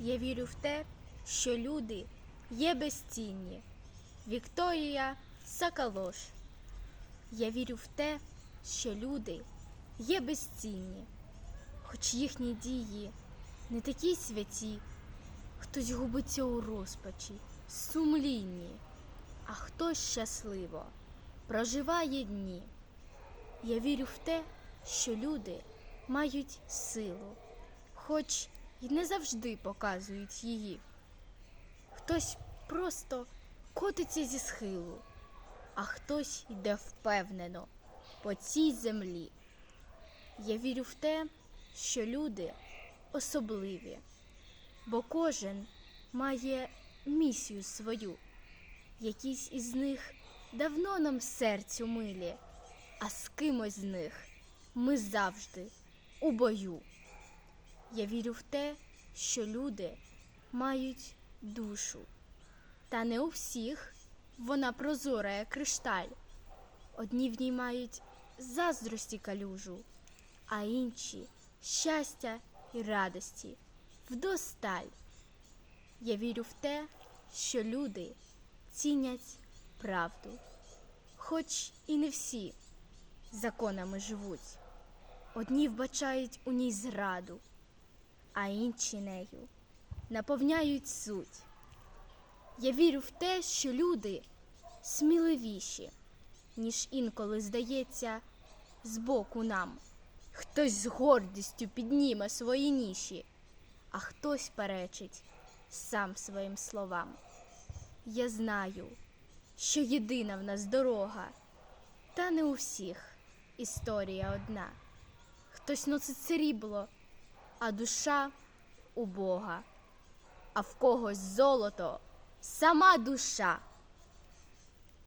Я вірю в те, що люди є безцінні. Вікторія Сакалош. Я вірю в те, що люди є безцінні, хоч їхні дії не такі святі, хтось губиться у розпачі, сумлінні, а хтось щасливо проживає дні. Я вірю в те, що люди мають силу, хоч й не завжди показують її. Хтось просто котиться зі схилу, а хтось йде впевнено по цій землі. Я вірю в те, що люди особливі, бо кожен має місію свою. Якісь із них давно нам серцю милі, а з кимось з них ми завжди у бою. Я вірю в те, що люди мають душу. Та не у всіх вона прозора, як кришталь. Одні в ній мають заздрості калюжу, а інші щастя і радості вдосталь. Я вірю в те, що люди цінять правду, хоч і не всі законами живуть. Одні вбачають у ній зраду, а інші нею наповняють суть. Я вірю в те, що люди сміливіші, ніж інколи здається збоку нам. Хтось з гордістю підніме свої ніші, а хтось перечить сам своїм словам. Я знаю, що єдина в нас дорога, та не у всіх історія одна. Хтось носить срібло, а душа у Бога, а в когось золото, сама душа.